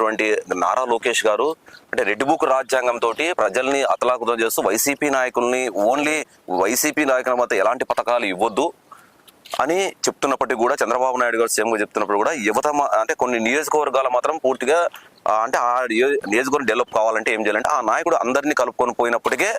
ఉన్నటువంటి నారా లోకేష్ గారు అంటే రెడ్ బుక్ రాజ్యాంగం తోటి ప్రజల్ని అతలాకుతం చేస్తూ వైసీపీ నాయకుల్ని ఓన్లీ వైసీపీ నాయకుల మధ్య ఎలాంటి పథకాలు ఇవ్వద్దు అని చెప్తున్నప్పటికీ కూడా చంద్రబాబు నాయుడు గారు సీఎంగా చెప్తున్నప్పుడు కూడా యువత మా- అంటే కొన్ని నియోజకవర్గాలు మాత్రం పూర్తిగా అంటే ఆ నియోజకవర్గం డెవలప్ కావాలంటే ఏం చేయాలంటే ఆ నాయకుడు అందరినీ కలుపుకొని పోయినప్పటికే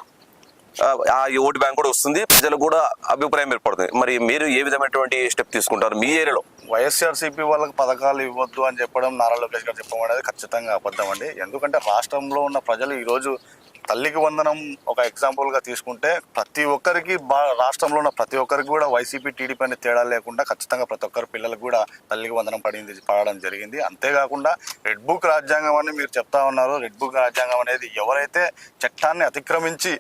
ఆ, ఓటు బ్యాంక్ కూడా వస్తుంది. ప్రజలకు కూడా అభిప్రాయం ఏర్పడుతుంది. మరి మీరు ఏ విధమైనటువంటి స్టెప్ తీసుకుంటారు మీ ఏరియాలో? వైఎస్ఆర్సీపీ వాళ్ళకి పథకాలు ఇవ్వద్దు అని చెప్పడం నారా లోకేష్ గారు చెప్పడం అనేది ఖచ్చితంగా అబద్ధం అండి. ఎందుకంటే రాష్ట్రంలో ఉన్న ప్రజలు ఈరోజు తల్లికి వందనం ఒక ఎగ్జాంపుల్గా తీసుకుంటే ప్రతి ఒక్కరికి బా రాష్ట్రంలో ఉన్న ప్రతి ఒక్కరికి కూడా వైసీపీ టీడీపీ అనే తేడా లేకుండా ఖచ్చితంగా ప్రతి ఒక్కరి పిల్లలకు కూడా తల్లికి వందనం పడింది పడడం జరిగింది. అంతేకాకుండా రెడ్ బుక్ రాజ్యాంగం అని మీరు చెప్తా ఉన్నారు. రెడ్ బుక్ రాజ్యాంగం అనేది ఎవరైతే చట్టాన్ని అతిక్రమించి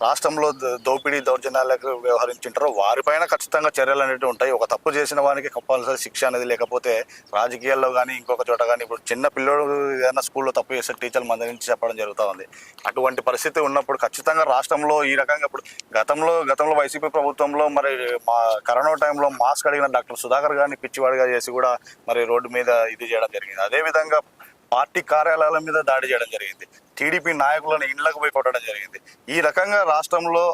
రాష్ట్రంలో దోపిడీ దౌర్జన్యాలకు వ్యవహరించుంటారో వారిపైన ఖచ్చితంగా చర్యలు అనేవి ఉంటాయి. ఒక తప్పు చేసిన వానికి కంపల్సరీ శిక్ష అనేది లేకపోతే రాజకీయాల్లో కానీ ఇంకొక చోట కానీ ఇప్పుడు చిన్న పిల్లోడు ఏదైనా స్కూల్లో తప్పు చేస్తే టీచర్లు మందరించి చెప్పడం జరుగుతూ ఉంది అటువంటి పరిస్థితి ఉన్నప్పుడు ఖచ్చితంగా రాష్ట్రంలో ఈ రకంగా ఇప్పుడు గతంలో గతంలో వైసీపీ ప్రభుత్వంలో మరి మా కరోనా టైంలో మాస్క్ అడిగిన డాక్టర్ సుధాకర్ గారిని పిచ్చివాడిగా చేసి కూడా మరి రోడ్డు మీద ఇది చేయడం జరిగింది. అదేవిధంగా పార్టీ కార్యాలయాల మీద దాడి చేయడం జరిగింది. టీడీపీ నాయకులను ఇండ్లకు పోయి కొట్టడం జరిగింది. ఈ రకంగా రాష్ట్రంలో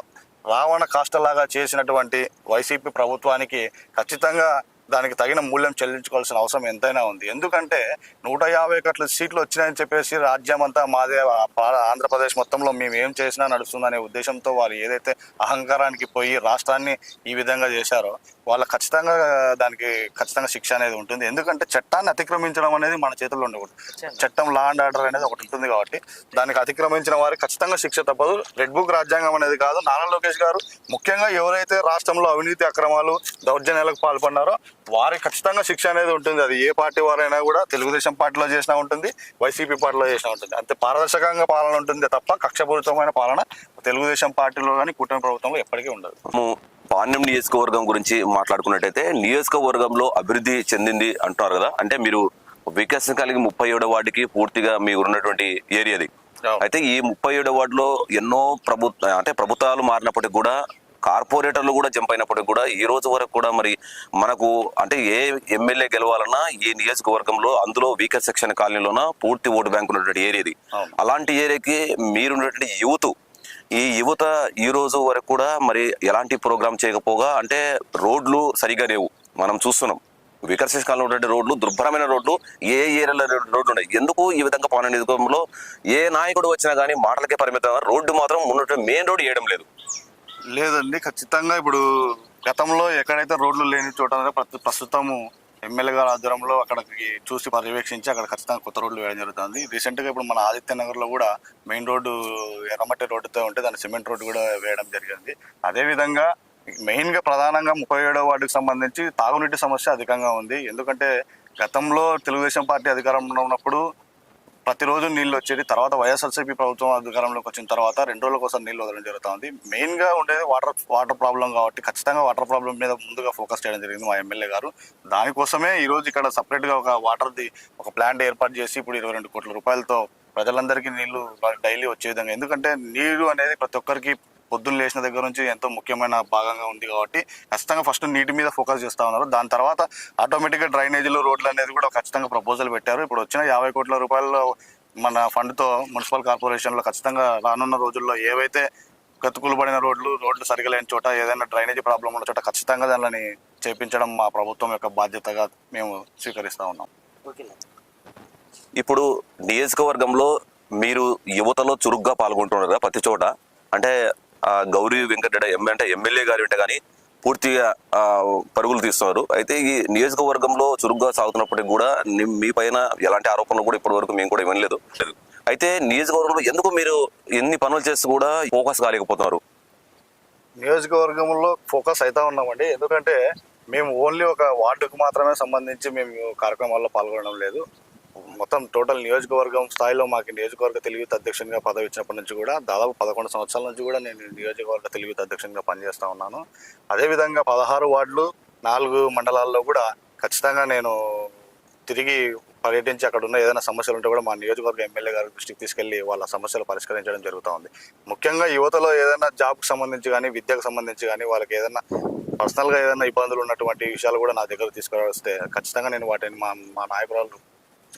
రావణ కాష్టలాగా చేసినటువంటి వైసీపీ ప్రభుత్వానికి ఖచ్చితంగా దానికి తగిన మూల్యం చెల్లించుకోవాల్సిన అవసరం ఎంతైనా ఉంది. ఎందుకంటే నూట యాభై కట్ల సీట్లు వచ్చినాయని చెప్పేసి రాజ్యం అంతా మాదే ఆంధ్రప్రదేశ్ మొత్తంలో మేము ఏం చేసినా నడుస్తుందనే ఉద్దేశంతో వాళ్ళు ఏదైతే అహంకారానికి పోయి రాష్ట్రాన్ని ఈ విధంగా చేశారో వాళ్ళ ఖచ్చితంగా దానికి ఖచ్చితంగా శిక్ష అనేది ఉంటుంది. ఎందుకంటే చట్టాన్ని అతిక్రమించడం అనేది మన చేతుల్లో ఉండకూడదు. చట్టం లా అండ్ ఆర్డర్ అనేది ఒకటి ఉంటుంది కాబట్టి దానికి అతిక్రమించిన వారికి ఖచ్చితంగా శిక్ష తప్పదు. రెడ్ బుక్ రాజ్యాంగం అనేది కాదు. నారా లోకేష్ గారు ముఖ్యంగా ఎవరైతే రాష్ట్రంలో అవినీతి అక్రమాలు దౌర్జన్యాలకు పాల్పడినారో వారికి ఖచ్చితంగా శిక్ష అనేది ఉంటుంది. అది ఏ పార్టీ వారైనా కూడా తెలుగుదేశం పార్టీలో చేసినా ఉంటుంది వైసీపీ పార్టీలో చేసినా ఉంటుంది. అంతే పారదర్శకంగా పాలన ఉంటుంది తప్ప కక్షపూరితమైన పాలన తెలుగుదేశం పార్టీలో కానీ కూటమి ప్రభుత్వంలో ఎప్పటికీ ఉండదు. పాణ్యం నియోజకవర్గం గురించి మాట్లాడుకున్నట్టయితే నియోజకవర్గంలో అభివృద్ధి చెందింది అంటున్నారు కదా. అంటే మీరు వికాసం కలిగి ముప్పై ఏడో వార్డుకి పూర్తిగా మీరు ఉన్నటువంటి ఏరియాది. అయితే ఈ ముప్పై ఏడో వార్డులో ఎన్నో ప్రభుత్వ అంటే ప్రభుత్వాలు మారినప్పటికీ కూడా కార్పొరేటర్లు కూడా జంప్ అయినప్పటికీ కూడా ఈ రోజు వరకు కూడా మరి మనకు అంటే ఏ ఎమ్మెల్యే గెలవాలన్నా ఈ నియోజకవర్గంలో అందులో వీకర్ సెక్షన్ కాలనీలోన పూర్తి ఓటు బ్యాంక్ ఉన్నటువంటి ఏరియాది. అలాంటి ఏరియాకి మీరున్నటువంటి యూత్ ఈ యువత ఈ రోజు వరకు కూడా మరి ఎలాంటి ప్రోగ్రామ్ చేయకపోగా అంటే రోడ్లు సరిగా లేవు. మనం చూస్తున్నాం. వికర్షిస్ కాలంలో ఉన్నటువంటి రోడ్లు దుర్భరమైన రోడ్లు ఏ ఏరియాలో రోడ్లు ఉన్నాయి? ఎందుకు ఈ విధంగా పవన నియోజకవర్గంలో ఏ నాయకుడు వచ్చినా కానీ మాటలకే పరిమితం రోడ్డు మాత్రం ఉన్నటువంటి మెయిన్ రోడ్ వేయడం లేదు. లేదండి ఖచ్చితంగా ఇప్పుడు గతంలో ఎక్కడైతే రోడ్లు లేని చోట ప్రస్తుతము ఎమ్మెల్యే గారి ఆధ్వర్యంలో అక్కడికి చూసి పర్యవేక్షించి అక్కడ ఖచ్చితంగా కొత్త రోడ్లు వేయడం జరుగుతుంది. రీసెంట్గా ఇప్పుడు మన ఆదిత్య నగర్లో కూడా మెయిన్ రోడ్డు ఎర్రమట్టి రోడ్డుతో ఉంటే దాని సిమెంట్ రోడ్డు కూడా వేయడం జరిగింది. అదేవిధంగా మెయిన్గా ప్రధానంగా ముప్పై ఏడో వార్డుకి సంబంధించి తాగునీటి సమస్య అధికంగా ఉంది. ఎందుకంటే గతంలో తెలుగుదేశం పార్టీ అధికారంలో ఉన్నప్పుడు ప్రతిరోజు నీళ్ళు వచ్చేది. తర్వాత వైఎస్ఆర్సీపీ ప్రభుత్వం అధికారంలోకి వచ్చిన తర్వాత రెండు రోజుల కోసం నీళ్ళు వదలడం జరుగుతుంది. మెయిన్గా ఉండేది వాటర్ వాటర్ ప్రాబ్లం కాబట్టి ఖచ్చితంగా వాటర్ ప్రాబ్లం మీద ముందుగా ఫోకస్ చేయడం జరిగింది మా ఎమ్మెల్యే గారు. దానికోసమే ఈరోజు ఇక్కడ సపరేట్గా ఒక వాటర్ది ఒక ప్లాంట్ ఏర్పాటు చేసి ఇప్పుడు ఇరవై రెండు కోట్ల రూపాయలతో ప్రజలందరికీ నీళ్ళు డైలీ వచ్చే విధంగా. ఎందుకంటే నీరు అనేది ప్రతి ఒక్కరికి పొద్దున్న లేచిన దగ్గర నుంచి ఎంతో ముఖ్యమైన భాగంగా ఉంది కాబట్టి ఖచ్చితంగా ఫస్ట్ నీటి మీద ఫోకస్ చేస్తూ ఉన్నారు. దాని తర్వాత ఆటోమేటిక్గా డ్రైనేజీలు రోడ్లు అనేది కూడా ఖచ్చితంగా ప్రపోజల్ పెట్టారు. ఇప్పుడు వచ్చిన యాభై కోట్ల రూపాయలు మన ఫండ్తో మున్సిపల్ కార్పొరేషన్లో ఖచ్చితంగా రానున్న రోజుల్లో ఏవైతే గతుకులు పడిన రోడ్లు రోడ్లు సరిగా లేని చోట ఏదైనా డ్రైనేజీ ప్రాబ్లం ఉన్న చోట ఖచ్చితంగా దానిని చేపించడం మా ప్రభుత్వం యొక్క బాధ్యతగా మేము స్వీకరిస్తూ ఉన్నాం. ఇప్పుడు నియోజకవర్గంలో మీరు యువతలో చురుగ్గా పాల్గొంటున్నారు కదా ప్రతి చోట. అంటే గౌరీ వెంకటరెడ్డి ఎంఏ అంటే ఎమ్మెల్యే గారు అంటే కానీ పూర్తిగా పరుగులు తీస్తున్నారు. అయితే ఈ నియోజకవర్గంలో చురుగ్గా సాగుతున్నప్పటికీ కూడా మీ పైన ఎలాంటి ఆరోపణలు కూడా ఇప్పటి వరకు మేము కూడా ఇవ్వలేదు అయితే నియోజకవర్గంలో ఎందుకు మీరు ఎన్ని పనులు చేసి కూడా ఫోకస్ కాలేకపోతున్నారు? నియోజకవర్గంలో ఫోకస్ అవుతా ఉన్నామండి. ఎందుకంటే మేము ఓన్లీ ఒక వార్డుకు మాత్రమే సంబంధించి మేము కార్యక్రమాల్లో పాల్గొనడం లేదు. మొత్తం టోటల్ నియోజకవర్గం స్థాయిలో మాకు నియోజకవర్గ తెలుగు అధ్యక్షునిగా పదవి ఇచ్చినప్పటి నుంచి కూడా దాదాపు పదకొండు సంవత్సరాల నుంచి కూడా నేను నియోజకవర్గ తెలుగు అధ్యక్షునిగా పనిచేస్తూ ఉన్నాను. అదేవిధంగా పదహారు వార్డులు నాలుగు మండలాల్లో కూడా ఖచ్చితంగా నేను తిరిగి పర్యటించి అక్కడ ఉన్న ఏదైనా సమస్యలు ఉంటే కూడా మా నియోజకవర్గ ఎమ్మెల్యే గారి దృష్టికి తీసుకెళ్ళి వాళ్ళ సమస్యలు పరిష్కరించడం జరుగుతూ ఉంది ముఖ్యంగా యువతలో ఏదైనా జాబ్కి సంబంధించి కానీ విద్యకు సంబంధించి కానీ వాళ్ళకి ఏదైనా పర్సనల్గా ఏదైనా ఇబ్బందులు ఉన్నటువంటి విషయాలు కూడా నా దగ్గర తీసుకురావస్తే ఖచ్చితంగా నేను వాటిని మా మా నాయకురాలు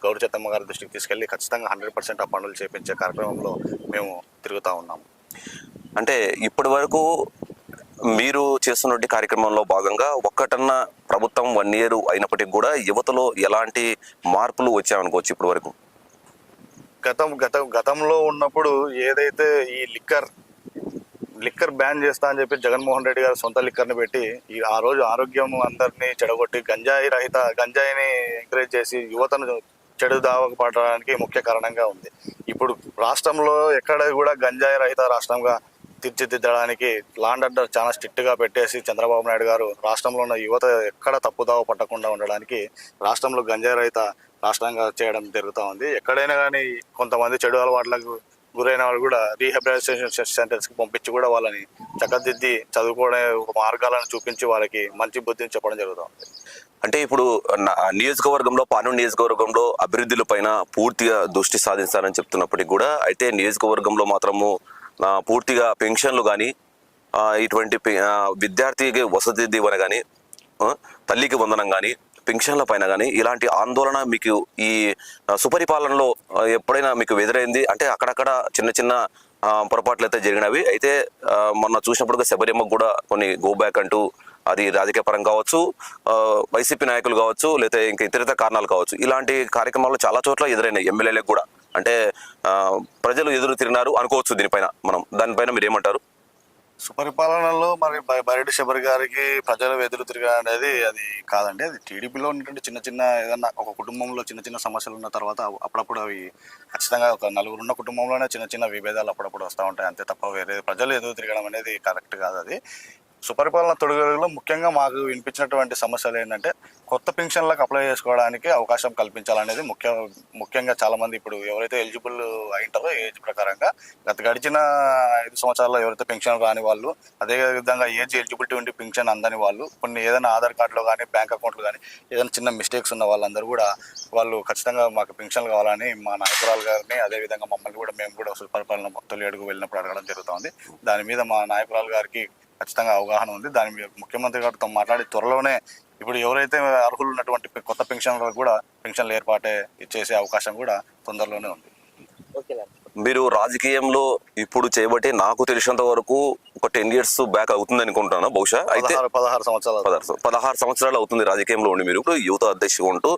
గౌరవ చెత్తమ్మ గారి దృష్టికి తీసుకెళ్ళి ఖచ్చితంగా హండ్రెడ్ పర్సెంట్ ఆ పనులు చేపించే కార్యక్రమంలో మేము తిరుగుతూ ఉన్నాము. అంటే ఇప్పటి వరకు మీరు చేస్తున్నటువంటి కార్యక్రమంలో భాగంగా ఒక్కటన్నా ప్రభుత్వం వన్ ఇయర్ అయినప్పటికీ కూడా యువతలో ఎలాంటి మార్పులు వచ్చాయనుకోవచ్చు ఇప్పటి వరకు? గతం గత గతంలో ఉన్నప్పుడు ఏదైతే ఈ లిక్కర్ లిక్కర్ బ్యాన్ చేస్తా అని చెప్పి జగన్మోహన్ రెడ్డి గారు సొంత లిక్కర్ని పెట్టి ఈ ఆ రోజు ఆరోగ్యం అందరినీ చెడగొట్టి గంజాయి రహిత గంజాయిని ఎంకరేజ్ చేసి యువతను చెడు దావకు పడడానికి ముఖ్య కారణంగా ఉంది. ఇప్పుడు రాష్ట్రంలో ఎక్కడ కూడా గంజాయి రహిత రాష్ట్రంగా తీర్చిదిద్దడానికి లాండ్ ఆర్డర్ చాలా స్ట్రిక్ట్గా పెట్టేసి చంద్రబాబు నాయుడు గారు రాష్ట్రంలో ఉన్న యువత ఎక్కడ తప్పుదావ పట్టకుండా ఉండడానికి రాష్ట్రంలో గంజాయి రహిత రాష్ట్రంగా చేయడం జరుగుతూ ఉంది. ఎక్కడైనా కానీ కొంతమంది చెడు అలవాట్లకు గురైన వాళ్ళు కూడా రీహాబిలిటేషన్ సెంటర్స్కి పంపించి కూడా వాళ్ళని చక్కదిద్ది చదువుకోవడం మార్గాలను చూపించి వాళ్ళకి మంచి బుద్ధిని చెప్పడం జరుగుతుంది. అంటే ఇప్పుడు నియోజకవర్గంలో పాను నియోజకవర్గంలో అభివృద్ధుల పైన పూర్తిగా దృష్టి సాధిస్తారని చెప్తున్నప్పటికీ కూడా అయితే నియోజకవర్గంలో మాత్రము పూర్తిగా పెన్షన్లు కానీ ఇటువంటి విద్యార్థికి వసతి దీవెన కానీ తల్లికి వందనం కానీ పెన్షన్ల పైన కానీ ఇలాంటి ఆందోళన మీకు ఈ సుపరిపాలనలో ఎప్పుడైనా మీకు ఎదురైంది? అంటే అక్కడక్కడ చిన్న చిన్న పొరపాట్లు అయితే జరిగినవి. అయితే మొన్న చూసినప్పుడు శబరిమ్మకు కూడా కొన్ని గో బ్యాక్ అంటూ అది రాజకీయ పరం కావచ్చు వైసీపీ నాయకులు కావచ్చు లేదా ఇంకా ఇతరిత కారణాలు కావచ్చు. ఇలాంటి కార్యక్రమాలు చాలా చోట్ల ఎదురైనాయి ఎమ్మెల్యేలకు కూడా. అంటే ప్రజలు ఎదురు తిరిగినారు అనుకోవచ్చు దీనిపైన మనం. దానిపైన మీరు ఏమంటారు సుపరిపాలనలో మరి బ- శబరి గారికి ప్రజలు ఎదురు తిరగడం అనేది అది కాదండి. అది టీడీపీలో ఉన్నటువంటి చిన్న చిన్న ఏదన్నా ఒక కుటుంబంలో చిన్న చిన్న సమస్యలు ఉన్న తర్వాత అప్పుడప్పుడు అవి ఖచ్చితంగా ఒక నలుగురు ఉన్న కుటుంబంలోనే చిన్న చిన్న విభేదాలు అప్పుడప్పుడు వస్తూ ఉంటాయి. అంతే తప్ప వేరే ప్రజలు ఎదురు తిరగడం అనేది కరెక్ట్ కాదు అది. సుపరిపాలన తొడుగులో ముఖ్యంగా మాకు వినిపించినటువంటి సమస్యలు ఏంటంటే కొత్త పెన్షన్లకు అప్లై చేసుకోవడానికి అవకాశం కల్పించాలనేది ముఖ్య ముఖ్యంగా చాలామంది ఇప్పుడు ఎవరైతే ఎలిజిబుల్ అయింటారో ఏజ్ ప్రకారంగా గత గడిచిన ఐదు సంవత్సరాల్లో ఎవరైతే పెన్షన్ రాని వాళ్ళు అదేవిధంగా ఏజ్ ఎలిజిబిలిటీ ఉండి పెన్షన్ అందని వాళ్ళు కొన్ని ఏదైనా ఆధార్ కార్డులో కానీ బ్యాంక్ అకౌంట్లో కానీ ఏదైనా చిన్న మిస్టేక్స్ ఉన్న వాళ్ళందరూ కూడా వాళ్ళు ఖచ్చితంగా మాకు పెన్షన్లు కావాలని మా నాయకురాలు గారిని అదే విధంగా మమ్మల్ని కూడా మేము కూడా సుపరిపాలన తొలి అడుగు వెళ్ళినప్పుడు అడగడం జరుగుతుంది. దాని మీద మా నాయకురాలు గారికి ఖచ్చితంగా అవగాహన ఉంది. దాని మీద ముఖ్యమంత్రి గారితో మాట్లాడి త్వరలోనే ఇప్పుడు ఎవరైతే అర్హులు ఉన్నటువంటి కొత్త పెన్షన్లకు కూడా పెన్షన్లు ఏర్పాటే చేసే అవకాశం కూడా తొందరలోనే ఉంది. మీరు రాజకీయంలో ఇప్పుడు చేయబట్టి నాకు తెలిసినంత వరకు ఒక టెన్ ఇయర్స్ బ్యాక్ అవుతుంది అనుకుంటున్నాను బహుశా? అయితే పదహారు సంవత్సరాలు. పదహారు పదహారు సంవత్సరాలు అవుతుంది రాజకీయంలో ఉండి మీరు. ఇప్పుడు యువత అధ్యక్షుడు ఉంటూ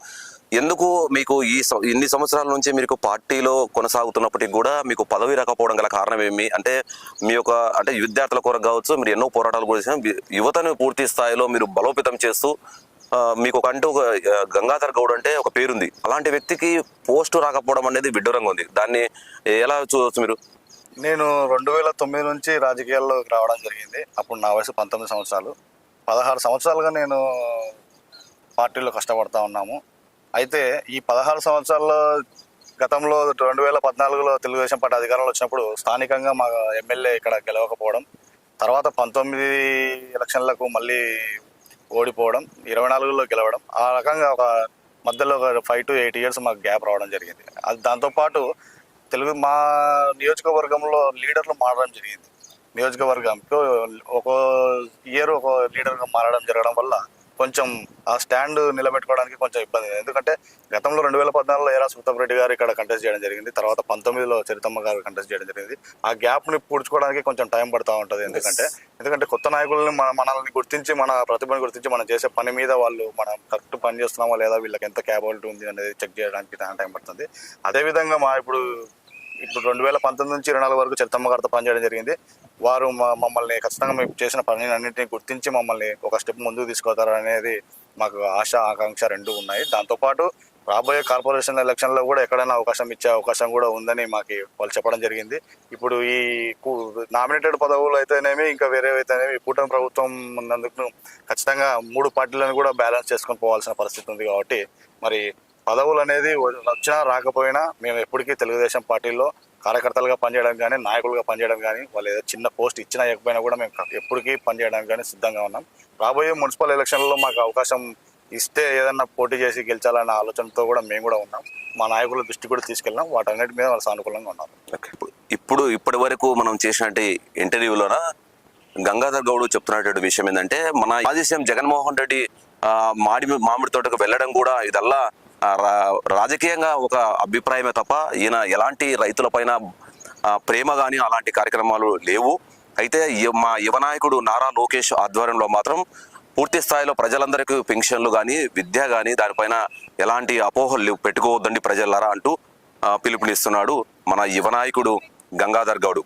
ఎందుకు మీకు ఈ సం- ఇన్ని సంవత్సరాల నుంచి మీకు పార్టీలో కొనసాగుతున్నప్పటికీ కూడా మీకు పదవి రాకపోవడం గల కారణం ఏమి అంటే మీ యొక్క అంటే విద్యార్థుల కొరకు కావచ్చు మీరు ఎన్నో పోరాటాలు కూడా యువతను పూర్తి స్థాయిలో మీరు బలోపేతం చేస్తూ మీకు ఒక అంటూ ఒక గంగాధర్ గౌడ్ అంటే ఒక పేరుంది. అలాంటి వ్యక్తికి పోస్టు రాకపోవడం అనేది విడ్డూరంగా ఉంది. దాన్ని ఎలా చూడవచ్చు మీరు? నేను రెండు వేల తొమ్మిది నుంచి రాజకీయాల్లోకి రావడం జరిగింది. అప్పుడు నా వయసు పంతొమ్మిది సంవత్సరాలు. పదహారు సంవత్సరాలుగా నేను పార్టీలో కష్టపడతా ఉన్నాము. అయితే ఈ పదహారు సంవత్సరాల్లో గతంలో రెండు వేల పద్నాలుగులో తెలుగుదేశం పార్టీ అధికారంలో వచ్చినప్పుడు స్థానికంగా మా ఎమ్మెల్యే ఇక్కడ గెలవకపోవడం తర్వాత పంతొమ్మిది ఎలక్షన్లకు మళ్ళీ ఓడిపోవడం ఇరవై నాలుగులో గెలవడం ఆ రకంగా ఒక మధ్యలో ఒక ఫైవ్ టు ఎయిట్ ఇయర్స్ మాకు గ్యాప్ రావడం జరిగింది. అది దాంతోపాటు తెలుగు మా నియోజకవర్గంలో లీడర్లు మారడం జరిగింది. నియోజకవర్గంలో ఒక ఇయర్ ఒక లీడర్గా మారడం జరగడం వల్ల కొంచెం ఆ స్టాండ్ నిలబెట్టుకోవడానికి కొంచెం ఇబ్బంది. ఎందుకంటే గతంలో రెండు వేల పద్నాలుగులో ఎరా సుతపరెడ్డి గారు ఇక్కడ కంటెస్ట్ చేయడం జరిగింది. తర్వాత పంతొమ్మిదిలో చరితమ్మ గారు కంటెస్ట్ చేయడం జరిగింది. ఆ గ్యాప్ని పూడ్చుకోవడానికి కొంచెం టైం పడతా ఉంటది ఎందుకంటే ఎందుకంటే కొత్త నాయకుల్ని మన మనల్ని గుర్తించి మన ప్రతిభను గుర్తించి మనం చేసే పని మీద వాళ్ళు మనం కరెక్ట్ పని చేస్తున్నామా లేదా వీళ్ళకి ఎంత క్యాపబిలిటీ ఉంది అనేది చెక్ చేయడానికి చాలా టైం పడుతుంది. అదే విధంగా మా ఇప్పుడు ఇప్పుడు రెండు వేల పంతొమ్మిది నుంచి ఇరవై నాలుగు వరకు చరితమ్మ గారితో పనిచేయడం జరిగింది. వారు మా- మమ్మల్ని ఖచ్చితంగా మేము చేసిన పని అన్నింటినీ గుర్తించి మమ్మల్ని ఒక స్టెప్ ముందుకు తీసుకుపోతారు అనేది మాకు ఆశ ఆకాంక్ష రెండు ఉన్నాయి. దాంతోపాటు రాబోయే కార్పొరేషన్ ఎలక్షన్లో కూడా ఎక్కడైనా అవకాశం ఇచ్చే అవకాశం కూడా ఉందని మాకు వాళ్ళు చెప్పడం జరిగింది. ఇప్పుడు ఈ నామినేటెడ్ పదవులు అయితేనేమి ఇంకా వేరే అయితేనేమి కూటమి ప్రభుత్వం ఉన్నందుకు ఖచ్చితంగా మూడు పార్టీలను కూడా బ్యాలెన్స్ చేసుకొని పోవాల్సిన పరిస్థితి ఉంది కాబట్టి మరి పదవులు అనేది వచ్చినా రాకపోయినా మేము ఎప్పటికీ తెలుగుదేశం పార్టీలో కార్యకర్తలుగా పనిచేయడం కానీ నాయకులుగా పనిచేయడం కానీ వాళ్ళు ఏదో చిన్న పోస్ట్ ఇచ్చినా ఇవ్వకపోయినా కూడా మేము ఎప్పటికీ పనిచేయడానికి కానీ సిద్ధంగా ఉన్నాం. రాబోయే మున్సిపల్ ఎలక్షన్లో మాకు అవకాశం ఇస్తే ఏదన్నా పోటీ చేసి గెలిచాలన్న ఆలోచనతో కూడా మేము కూడా ఉన్నాం. మా నాయకుల దృష్టి కూడా తీసుకెళ్ళాం వాటన్నిటి మీద వాళ్ళు సానుకూలంగా ఉన్నారు. ఇప్పుడు ఇప్పటి వరకు మనం చేసినట్టు ఇంటర్వ్యూలోన గంగాధర్ గౌడ్ చెప్తున్నటువంటి విషయం ఏంటంటే మన మాజీ సీఎం జగన్మోహన్ రెడ్డి మాడి మామిడి తోటకు వెళ్ళడం కూడా ఇదల్లా రాజకీయంగా ఒక అభిప్రాయమే తప్ప ఈయన ఎలాంటి రైతులపైన ప్రేమ కానీ అలాంటి కార్యక్రమాలు లేవు. అయితే మా యువ నాయకుడు నారా లోకేష్ ఆధ్వర్యంలో మాత్రం పూర్తి స్థాయిలో ప్రజలందరికీ పెన్షన్లు కానీ విద్య కానీ దానిపైన ఎలాంటి అపోహలు పెట్టుకోవద్దండి ప్రజలారా అంటూ పిలుపునిస్తున్నాడు మన యువ నాయకుడు గంగాధర్ గౌడ్.